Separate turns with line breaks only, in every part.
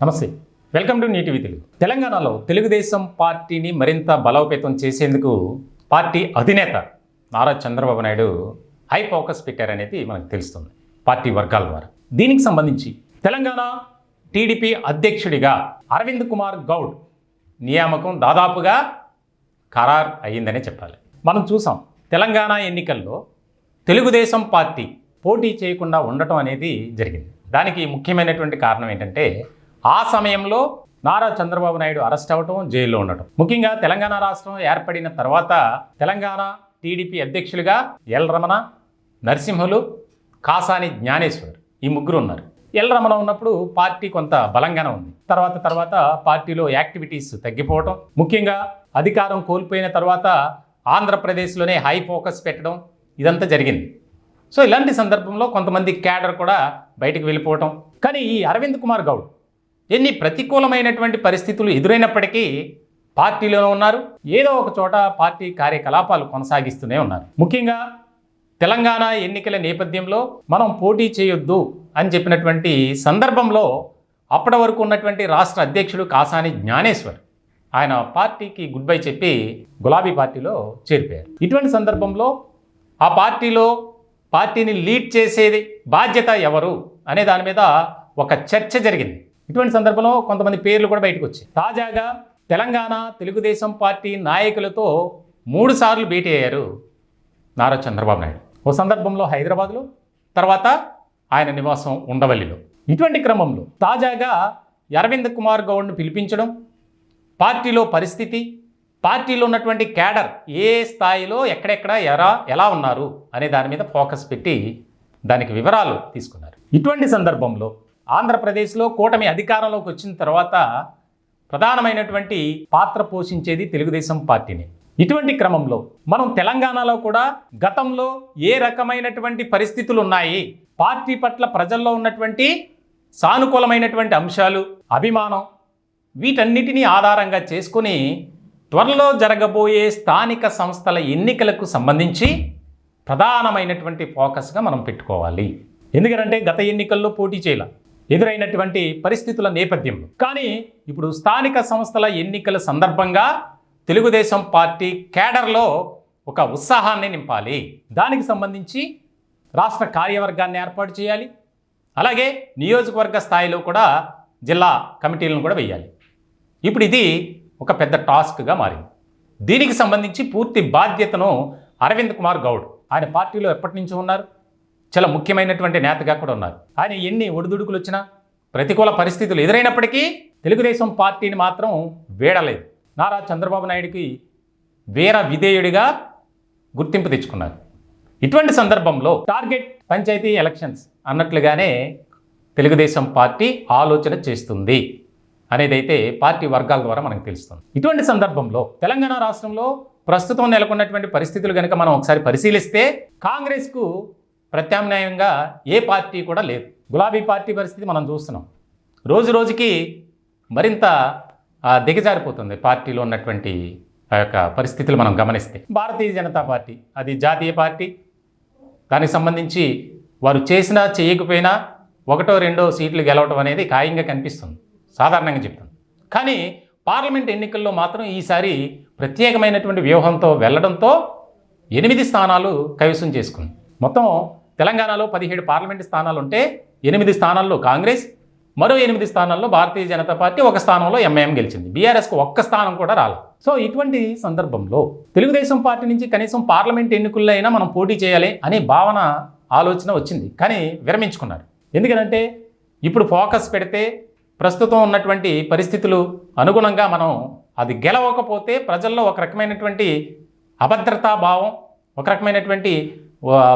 నమస్తే. Welcome to NTV Telugu. తెలంగాణలో తెలుగుదేశం పార్టీని మరింత బలోపేతం చేసేందుకు పార్టీ అధినేత నారా చంద్రబాబు నాయుడు హై ఫోకస్ పెట్టారనేది మనకు తెలుస్తుంది పార్టీ వర్గాల ద్వారా. దీనికి సంబంధించి తెలంగాణ టీడీపీ అధ్యక్షుడిగా అరవింద్ కుమార్ గౌడ్ నియామకం దాదాపుగా ఖరారు అయ్యిందనే చెప్పాలి. మనం చూసాం తెలంగాణ ఎన్నికల్లో తెలుగుదేశం పార్టీ పోటీ చేయకుండా ఉండటం అనేది జరిగింది. దానికి ముఖ్యమైనటువంటి కారణం ఏంటంటే ఆ సమయంలో నారా చంద్రబాబు నాయుడు అరెస్ట్ అవ్వటం జైల్లో ఉండటం. ముఖ్యంగా తెలంగాణ రాష్ట్రం ఏర్పడిన తర్వాత తెలంగాణ టీడీపీ అధ్యక్షులుగా ఎల్ రమణ నరసింహులు కాసాని జ్ఞానేశ్వర్ ఈ ముగ్గురు ఉన్నారు. ఎల్ రమణ ఉన్నప్పుడు పార్టీ కొంత బలంగానే ఉంది. తర్వాత తర్వాత పార్టీలో యాక్టివిటీస్ తగ్గిపోవటం ముఖ్యంగా అధికారం కోల్పోయిన తర్వాత ఆంధ్రప్రదేశ్లోనే హై ఫోకస్ పెట్టడం ఇదంతా జరిగింది. సో ఇలాంటి సందర్భంలో కొంతమంది క్యాడర్ కూడా బయటకు వెళ్ళిపోవటం. కానీ ఈ అరవింద్ కుమార్ గౌడ్ ఎన్ని ప్రతికూలమైనటువంటి పరిస్థితులు ఎదురైనప్పటికీ పార్టీలోనే ఉన్నారు. ఏదో ఒక చోట పార్టీ కార్యకలాపాలు కొనసాగిస్తూనే ఉన్నారు. ముఖ్యంగా తెలంగాణ ఎన్నికల నేపథ్యంలో మనం పోటీ చేయొద్దు అని చెప్పినటువంటి సందర్భంలో అప్పటి వరకు ఉన్నటువంటి రాష్ట్ర అధ్యక్షుడు కాసాని జ్ఞానేశ్వర్ ఆయన పార్టీకి గుడ్ బై చెప్పి గులాబీ పార్టీలో చేరిపోయారు. ఇటువంటి సందర్భంలో ఆ పార్టీలో పార్టీని లీడ్ చేసేది బాధ్యత ఎవరు అనే దాని మీద ఒక చర్చ జరిగింది. ఇటువంటి సందర్భంలో కొంతమంది పేర్లు కూడా బయటకు వచ్చాయి. తాజాగా తెలంగాణ తెలుగుదేశం పార్టీ నాయకులతో మూడు సార్లు భేటీ అయ్యారు నారా చంద్రబాబు నాయుడు. ఓ సందర్భంలో హైదరాబాద్లో తర్వాత ఆయన నివాసం ఉండవల్లిలో. ఇటువంటి క్రమంలో తాజాగా అరవింద్ కుమార్ గౌడ్ను పిలిపించడం పార్టీలో పరిస్థితి పార్టీలో ఉన్నటువంటి క్యాడర్ ఏ స్థాయిలో ఎక్కడెక్కడ ఎలా ఎలా ఉన్నారు అనే దాని మీద ఫోకస్ పెట్టి దానికి వివరాలు తీసుకున్నారు. ఇటువంటి సందర్భంలో ఆంధ్రప్రదేశ్లో కూటమి అధికారంలోకి వచ్చిన తర్వాత ప్రధానమైనటువంటి పాత్ర పోషించేది తెలుగుదేశం పార్టీని. ఇటువంటి క్రమంలో మనం తెలంగాణలో కూడా గతంలో ఏ రకమైనటువంటి పరిస్థితులు ఉన్నాయి? పార్టీ పట్ల ప్రజల్లో ఉన్నటువంటి సానుకూలమైనటువంటి అంశాలు అభిమానం వీటన్నిటినీ ఆధారంగా చేసుకుని త్వరలో జరగబోయే స్థానిక సంస్థల ఎన్నికలకు సంబంధించి ప్రధానమైనటువంటి ఫోకస్గా మనం పెట్టుకోవాలి. ఎందుకంటే గత ఎన్నికల్లో పోటీ చేయాలి. ఎదురైనటువంటి పరిస్థితుల నేపథ్యంలో కానీ ఇప్పుడు స్థానిక సంస్థల ఎన్నికల సందర్భంగా తెలుగుదేశం పార్టీ కేడర్లో ఒక ఉత్సాహాన్ని నింపాలి. దానికి సంబంధించి రాష్ట్ర కార్యవర్గాన్ని ఏర్పాటు చేయాలి. అలాగే నియోజకవర్గ స్థాయిలో కూడా జిల్లా కమిటీలను కూడా వేయాలి. ఇప్పుడు ఇది ఒక పెద్ద టాస్క్గా మారింది. దీనికి సంబంధించి పూర్తి బాధ్యతను అరవింద్ కుమార్ గౌడ్ ఆయన పార్టీలో ఎప్పటి నుంచో ఉన్నారు. చాలా ముఖ్యమైనటువంటి నేతగా కూడా ఉన్నారు. ఆయన ఎన్ని ఒడిదుడుకులు వచ్చినా ప్రతికూల పరిస్థితులు ఎదురైనప్పటికీ తెలుగుదేశం పార్టీని మాత్రం వీడలేదు. నారా చంద్రబాబు నాయుడికి వీర విధేయుడిగా గుర్తింపు తెచ్చుకున్నారు. ఇటువంటి సందర్భంలో టార్గెట్ పంచాయతీ ఎలక్షన్స్ అన్నట్లుగానే తెలుగుదేశం పార్టీ ఆలోచన చేస్తుంది అనేదైతే పార్టీ వర్గాల ద్వారా మనకు తెలుస్తుంది. ఇటువంటి సందర్భంలో తెలంగాణ రాష్ట్రంలో ప్రస్తుతం నెలకొన్నటువంటి పరిస్థితులు కనుక మనం ఒకసారి పరిశీలిస్తే కాంగ్రెస్కు ప్రత్యామ్నాయంగా ఏ పార్టీ కూడా లేదు. గులాబీ పార్టీ పరిస్థితి మనం చూస్తున్నాం. రోజు రోజుకి మరింత దిగజారిపోతుంది పార్టీలో ఉన్నటువంటి ఆ యొక్క పరిస్థితులు మనం గమనిస్తే. భారతీయ జనతా పార్టీ అది జాతీయ పార్టీ. దానికి సంబంధించి వారు చేసినా చేయకపోయినా ఒకటో రెండో సీట్లు గెలవటం అనేది ఖాయంగా కనిపిస్తుంది. సాధారణంగా చెప్తుంది కానీ పార్లమెంట్ ఎన్నికల్లో మాత్రం ఈసారి ప్రత్యేకమైనటువంటి వ్యూహంతో వెళ్ళడంతో ఎనిమిది స్థానాలు కైవసం చేసుకుంది. మొత్తం తెలంగాణలో పదిహేడు పార్లమెంటు స్థానాలు ఉంటే ఎనిమిది స్థానాల్లో కాంగ్రెస్ మరో ఎనిమిది స్థానాల్లో భారతీయ జనతా పార్టీ ఒక స్థానంలో ఎంఐఎం గెలిచింది. బీఆర్ఎస్కు ఒక్క స్థానం కూడా రాలేదు సో ఇటువంటి సందర్భంలో తెలుగుదేశం పార్టీ నుంచి కనీసం పార్లమెంట్ ఎన్నికల్లో అయినా మనం పోటీ చేయాలి అనే భావన ఆలోచన వచ్చింది. కానీ విరమించుకున్నారు. ఎందుకంటే ఇప్పుడు ఫోకస్ పెడితే ప్రస్తుతం ఉన్నటువంటి పరిస్థితులు అనుగుణంగా మనం అది గెలవకపోతే ప్రజల్లో ఒక రకమైనటువంటి అభద్రతా భావం ఒక రకమైనటువంటి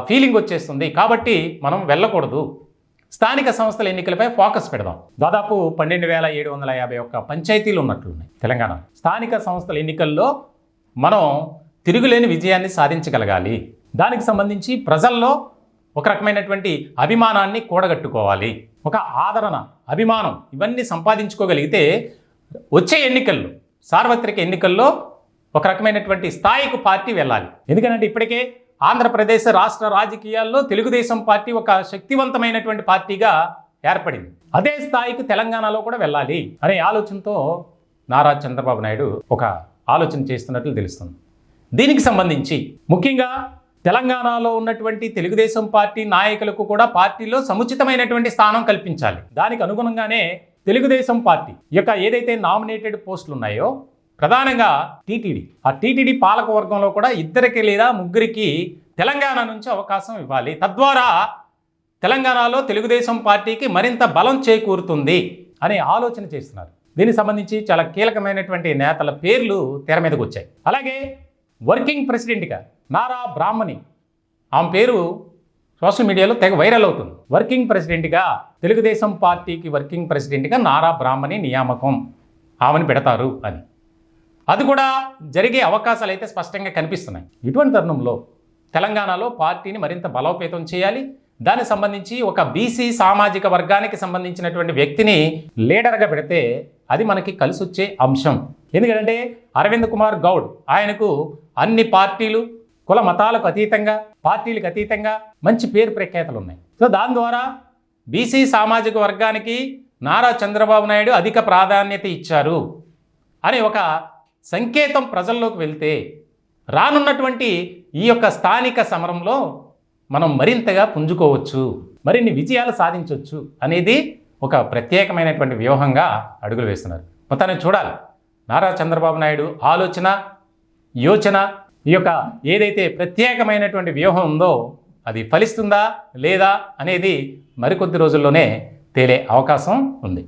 ఫీలింగ్ వచ్చేస్తుంది. కాబట్టి మనం వెళ్ళకూడదు. స్థానిక సంస్థల ఎన్నికలపై ఫోకస్ పెడదాం. దాదాపు పన్నెండు వేల ఏడు వందల యాభై ఒక్క పంచాయతీలు ఉన్నట్లున్నాయి తెలంగాణ. స్థానిక సంస్థల ఎన్నికల్లో మనం తిరుగులేని విజయాన్ని సాధించగలగాలి. దానికి సంబంధించి ప్రజల్లో ఒక రకమైనటువంటి అభిమానాన్ని కూడగట్టుకోవాలి. ఒక ఆదరణ అభిమానం ఇవన్నీ సంపాదించుకోగలిగితే వచ్చే ఎన్నికల్లో సార్వత్రిక ఎన్నికల్లో ఒక రకమైనటువంటి స్థాయికి పార్టీ వెళ్ళాలి. ఎందుకంటే ఇప్పటికే ఆంధ్రప్రదేశ్ రాష్ట్ర రాజకీయాల్లో తెలుగుదేశం పార్టీ ఒక శక్తివంతమైనటువంటి పార్టీగా ఏర్పడింది. అదే స్థాయికి తెలంగాణలో కూడా వెళ్ళాలి అనే ఆలోచనతో నారా చంద్రబాబు నాయుడు ఒక ఆలోచన చేస్తున్నట్లు తెలుస్తుంది. దీనికి సంబంధించి ముఖ్యంగా తెలంగాణలో ఉన్నటువంటి తెలుగుదేశం పార్టీ నాయకులకు కూడా పార్టీలో సముచితమైనటువంటి స్థానం కల్పించాలి. దానికి అనుగుణంగానే తెలుగుదేశం పార్టీ యొక్క ఏదైతే నామినేటెడ్ పోస్టులు ఉన్నాయో ప్రధానంగా టీటీడీ. ఆ టీటీడీ పాలక వర్గంలో కూడా ఇద్దరికి లేదా ముగ్గురికి తెలంగాణ నుంచి అవకాశం ఇవ్వాలి. తద్వారా తెలంగాణలో తెలుగుదేశం పార్టీకి మరింత బలం చేకూరుతుంది అనే ఆలోచన చేస్తున్నారు. దీనికి సంబంధించి చాలా కీలకమైనటువంటి నేతల పేర్లు తెర మీదకు వచ్చాయి. అలాగే వర్కింగ్ ప్రెసిడెంట్గా నారా బ్రాహ్మణి ఆమె పేరు సోషల్ మీడియాలో తెగ వైరల్ అవుతుంది. వర్కింగ్ ప్రెసిడెంట్గా తెలుగుదేశం పార్టీకి వర్కింగ్ ప్రెసిడెంట్గా నారా బ్రాహ్మణి నియామకం. ఆమెను పెడతారు అని. అది కూడా జరిగే అవకాశాలు అయితే స్పష్టంగా కనిపిస్తున్నాయి. ఇటువంటి తరుణంలో తెలంగాణలో పార్టీని మరింత బలోపేతం చేయాలి. దానికి సంబంధించి ఒక బీసీ సామాజిక వర్గానికి సంబంధించినటువంటి వ్యక్తిని లీడర్గా పెడితే అది మనకి కలిసి వచ్చే అంశం. ఎందుకంటే అరవింద్ కుమార్ గౌడ్ ఆయనకు అన్ని పార్టీలు కుల మతాలకు అతీతంగా పార్టీలకు అతీతంగా మంచి పేరు ప్రఖ్యాతలు ఉన్నాయి. సో దాని ద్వారా బీసీ సామాజిక వర్గానికి నారా చంద్రబాబు నాయుడు అధిక ప్రాధాన్యత ఇచ్చారు అనే ఒక సంకేతం ప్రజల్లోకి వెళ్తే రానున్నటువంటి ఈ యొక్క స్థానిక సమరంలో మనం మరింతగా పుంజుకోవచ్చు మరిన్ని విజయాలు సాధించవచ్చు అనేది ఒక ప్రత్యేకమైనటువంటి వ్యూహంగా అడుగులు వేస్తున్నారు. మొత్తాన్ని చూడాలి. నారా చంద్రబాబు నాయుడు ఆలోచన యోచన ఈ యొక్క ఏదైతే ప్రత్యేకమైనటువంటి వ్యూహం ఉందో అది ఫలిస్తుందా లేదా అనేది మరికొద్ది రోజుల్లోనే తేలే అవకాశం ఉంది.